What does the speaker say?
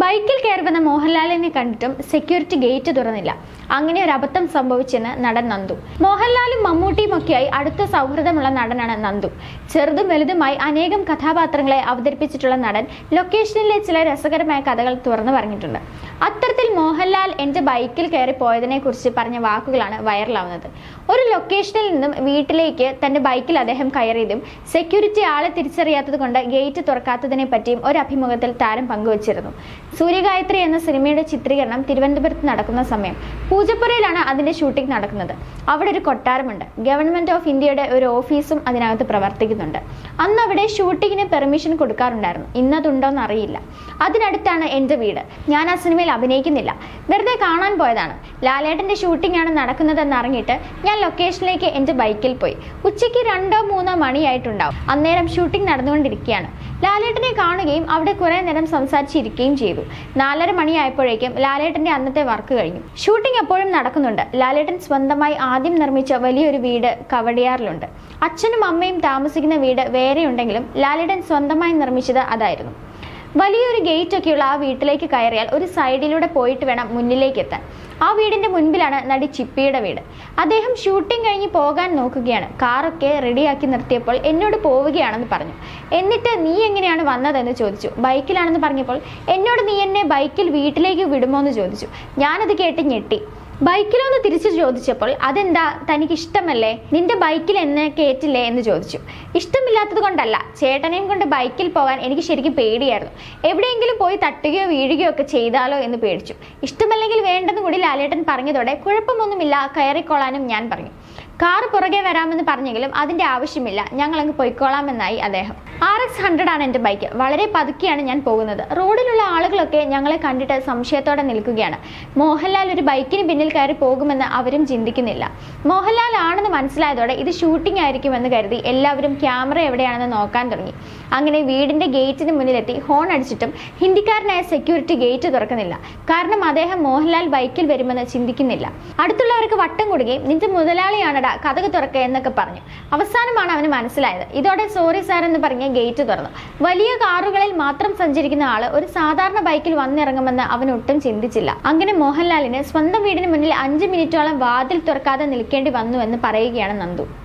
ബൈക്കിൽ കയറി വന്ന മോഹൻലാലിനെ കണ്ടിട്ടും സെക്യൂരിറ്റി ഗേറ്റ് തുറന്നില്ല. അങ്ങനെ ഒരു അബദ്ധം സംഭവിച്ചെന്ന് നടൻ നന്ദു. മോഹൻലാലും മമ്മൂട്ടിയും ഒക്കെയായി അടുത്ത സൗഹൃദമുള്ള നടനാണ് നന്ദു. ചെറുതും വലുതുമായി അനേകം കഥാപാത്രങ്ങളെ അവതരിപ്പിച്ചിട്ടുള്ള നടൻ ലൊക്കേഷനിലെ ചില രസകരമായ കഥകൾ തുറന്നു പറഞ്ഞിട്ടുണ്ട്. അത്തരത്തിൽ മോഹൻലാൽ എന്റെ ബൈക്കിൽ കയറി പോയതിനെ കുറിച്ച് പറഞ്ഞ വാക്കുകളാണ് വൈറലാവുന്നത്. ഒരു ലൊക്കേഷനിൽ നിന്നും വീട്ടിലേക്ക് തന്റെ ബൈക്കിൽ അദ്ദേഹം കയറിയതും സെക്യൂരിറ്റി ആളെ തിരിച്ചറിയാത്തത് കൊണ്ട് ഗേറ്റ് തുറക്കാത്തതിനെ പറ്റിയും ഒരു അഭിമുഖത്തിൽ താരം പങ്കുവച്ചിരുന്നു. സൂര്യഗായത്രി എന്ന സിനിമയുടെ ചിത്രീകരണം തിരുവനന്തപുരത്ത് നടക്കുന്ന സമയം. പൂജപ്പുരയിലാണ് അതിന്റെ ഷൂട്ടിംഗ് നടക്കുന്നത്. അവിടെ ഒരു കൊട്ടാരമുണ്ട്. ഗവൺമെന്റ് ഓഫ് ഇന്ത്യയുടെ ഒരു ഓഫീസും അതിനകത്ത് പ്രവർത്തിക്കുന്നുണ്ട്. അന്ന് അവിടെ ഷൂട്ടിങ്ങിന് പെർമിഷൻ കൊടുക്കാറുണ്ടായിരുന്നു. ഇന്നതുണ്ടോന്ന് അറിയില്ല. അതിനടുത്താണ് എന്റെ വീട്. ഞാൻ ആ സിനിമയിൽ അഭിനയിക്കുന്നില്ല. വെറുതെ കാണാൻ പോയതാണ്. ലാലേട്ടന്റെ ഷൂട്ടിംഗ് ആണ് നടക്കുന്നതെന്ന് അറിഞ്ഞിട്ട് ഞാൻ ലൊക്കേഷനിലേക്ക് എന്റെ ബൈക്കിൽ പോയി. ഉച്ചയ്ക്ക് രണ്ടോ മൂന്നോ മണിയായിട്ടുണ്ടാവും. അന്നേരം ഷൂട്ടിംഗ് നടന്നുകൊണ്ടിരിക്കുകയാണ്. ലാലേട്ടനെ കാണുകയും അവിടെ കുറേ നേരം സംസാരിച്ചിരിക്കുകയും ചെയ്തു. നാലര മണിയായപ്പോഴേക്കും ലാലേട്ടന്റെ അന്നത്തെ വർക്ക് കഴിഞ്ഞു. ഷൂട്ടിംഗ് എപ്പോഴും നടക്കുന്നുണ്ട്. ലാലേട്ടൻ സ്വന്തമായി ആദ്യം നിർമ്മിച്ച വലിയൊരു വീട് കവടിയാറിലുണ്ട്. അച്ഛനും അമ്മയും താമസിക്കുന്ന വീട് വേറെയുണ്ടെങ്കിലും ലാലേട്ടൻ സ്വന്തമായി നിർമ്മിച്ചത് അതായിരുന്നു. വലിയൊരു ഗേറ്റ് ഒക്കെയുള്ള ആ വീട്ടിലേക്ക് കയറിയാൽ ഒരു സൈഡിലൂടെ പോയിട്ട് വേണം മുന്നിലേക്ക് എത്താൻ ആ വീടിന്റെ മുൻപിലാണ് നടി ചിപ്പിയുടെ വീട്. അദ്ദേഹം ഷൂട്ടിംഗ് കഴിഞ്ഞ് പോകാൻ നോക്കുകയാണ്. കാറൊക്കെ റെഡിയാക്കി നിർത്തിയപ്പോൾ എന്നോട് പോവുകയാണെന്ന് പറഞ്ഞു. എന്നിട്ട് നീ എങ്ങനെയാണ് വന്നതെന്ന് ചോദിച്ചു. ബൈക്കിലാണെന്ന് പറഞ്ഞപ്പോൾ എന്നോട് നീ എന്നെ ബൈക്കിൽ വീട്ടിലേക്ക് വിടുമോ? എന്ന് ചോദിച്ചു. ഞാനത് കേട്ട് ഞെട്ടി. ബൈക്കിലൊന്ന് തിരിച്ചു ചോദിച്ചപ്പോൾ അതെന്താ തനിക്ക് ഇഷ്ടമല്ലേ നിന്റെ ബൈക്കിൽ എന്നെ കയറ്റില്ലേ എന്ന് ചോദിച്ചു. ഇഷ്ടമില്ലാത്തത് കൊണ്ടല്ല. ചേട്ടനെയും കൊണ്ട് ബൈക്കിൽ പോകാൻ എനിക്ക് ശരിക്കും പേടിയായിരുന്നു. എവിടെയെങ്കിലും പോയി തട്ടുകയോ വീഴുകയോ ഒക്കെ ചെയ്താലോ എന്ന് പേടിച്ചു. ഇഷ്ടമല്ലെങ്കിൽ വേണ്ടെന്ന് കൂടി ലാലേട്ടൻ പറഞ്ഞതോടെ കുഴപ്പമൊന്നുമില്ല കയറിക്കൊള്ളാനും ഞാൻ പറഞ്ഞു. കാർ പുറകെ വരാമെന്ന് പറഞ്ഞെങ്കിലും അതിന്റെ ആവശ്യമില്ല. ഞങ്ങൾ അങ്ങ് പൊയ്ക്കോളാമെന്നായി അദ്ദേഹം. ആർ എക്സ് ഹൺഡ്രഡ് ആണ് എന്റെ ബൈക്ക് വളരെ പതുക്കെയാണ് ഞാൻ പോകുന്നത്. റോഡിലുള്ള ആളുകളൊക്കെ ഞങ്ങളെ കണ്ടിട്ട് സംശയത്തോടെ നിൽക്കുകയാണ്. മോഹൻലാൽ ഒരു ബൈക്കിന് പിന്നിൽ കയറി പോകുമെന്ന് അവരും ചിന്തിക്കുന്നില്ല. മോഹൻലാൽ ആണെന്ന് മനസ്സിലായതോടെ ഇത് ഷൂട്ടിംഗ് ആയിരിക്കുമെന്ന് കരുതി എല്ലാവരും ക്യാമറ എവിടെയാണെന്ന് നോക്കാൻ തുടങ്ങി. അങ്ങനെ വീടിന്റെ ഗേറ്റിന് മുന്നിലെത്തി. ഹോൺ അടിച്ചിട്ടും ഹിന്ദിക്കാരനായ സെക്യൂരിറ്റി ഗേറ്റ് തുറക്കുന്നില്ല. കാരണം അദ്ദേഹം മോഹൻലാൽ ബൈക്കിൽ വരുമെന്ന് ചിന്തിക്കുന്നില്ല. അടുത്തുള്ളവർക്ക് വട്ടം കൊടുക്കുകയും നിന്റെ മുതലാളിയാണടാ കഥക് തുറക്കുക എന്നൊക്കെ പറഞ്ഞു. അവസാനമാണ് അവന് മനസ്സിലായത്. ഇതോടെ സോറി സാർ എന്ന് പറഞ്ഞ് ഗേറ്റ് തുറന്നു. വലിയ കാറുകളിൽ മാത്രം സഞ്ചരിക്കുന്ന ആൾ ഒരു സാധാരണ ബൈക്കിൽ വന്നിറങ്ങുമെന്ന് അവൻ ഒട്ടും ചിന്തിച്ചില്ല. അങ്ങനെ മോഹൻലാലിന് സ്വന്തം വീടിന് മുന്നിൽ അഞ്ച് മിനിറ്റോളം വാതിൽ തുറക്കാതെ നിൽക്കേണ്ടി വന്നു എന്ന് പറയുകയാണ് നന്ദു.